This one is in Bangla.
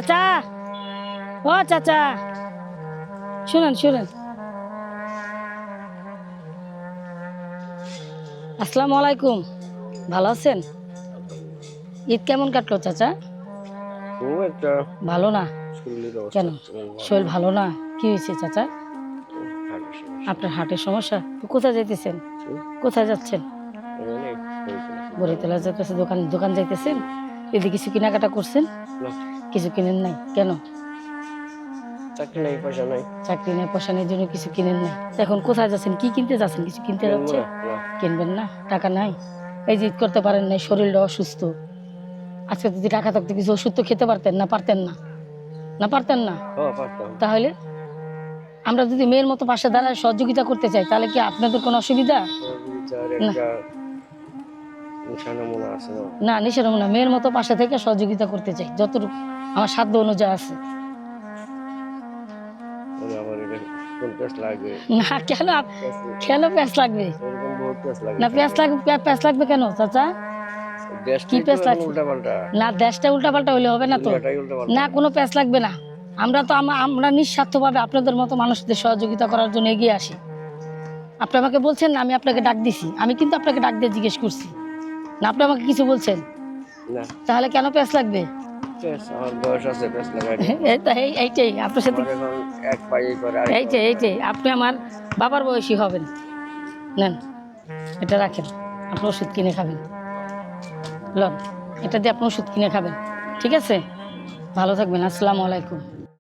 চাচা। ও চাচা। শুনেন শুনেন। আসসালামু আলাইকুম। ভালো আছেন? ঈদ কেমন কাটলো চাচা? ভালো না? কেন? শরীর ভালো না? কি হয়েছে চাচা। আপনার হার্টের সমস্যা? কোথায় যাইতেছেন? কোথায় যাচ্ছেন। বরিতলা যাইতেছে দোকান দোকান যাইতেছেন? এদিকে কিছু কেনাকাটা করছেন? কিছু কিনেন নাই? কেন? চাকরি নাই পয়সা নাই। চাকরি নেই পয়সা নেই জন্য কিছু কিনেন নাই। এখন কোথায় যাচ্ছেন? কি কিনতে যাচ্ছেন? কিছু কিনতে যাচ্ছেন না। কিনবেন না? টাকা নাই? এই যে করতে পারেন নাই শরীরটা অসুস্থ। আজকে যদি টাকা থাকতো কিছু ওষুধ তো খেতে পারতেন না? পারতেন না? না পারতেন না? তাহলে? আমরা যদি মেয়ের মতো পাশে দাঁড়ায় সহযোগিতা করতে চাই তাহলে কি আপনাদের কোনো অসুবিধা? না। না? নিশার না মেয়ের মতো পাশে থেকে সহযোগিতা করতে চাই যতটুকু আমার সাধ্য অনুযায়ী আছে। মানে না কেন কেন প্যাঁচ লাগবে? না প্যাঁচ লাগবে প্যা- প্যাঁচ লাগবে কেন চাচা? কি লাগছে? উল্টাপাল্টা? না দেশটা উল্টাপাল্টা হলে হবে না তো? না কোনো প্যাঁচ লাগবে না। আমরা তো আমা- আমরা নিঃস্বার্থভাবে আপনাদের মতো মানুষদের সহযোগিতা করার জন্য এগিয়ে আসি। আপনি আমাকে বলছেন না আমি আপনাকে ডাক দিছি। আমি কিন্তু আপনাকে ডাক দিয়ে জিজ্ঞেস করছি। না আপনি আমাকে কিছু বলছেন? না, তাহলে কেন প্যাঁচ লাগবে? এইটাই আপনার সাথে এইটাই এইটাই। আপনি আমার বাবার বয়সী হবেন। নেন এটা রাখেন। আপনি ওষুধ কিনে খাবেন। লন এটা দিয়ে আপনি ওষুধ কিনে খাবেন। ঠিক আছে? ভালো থাকবেন আসসালামু আলাইকুম।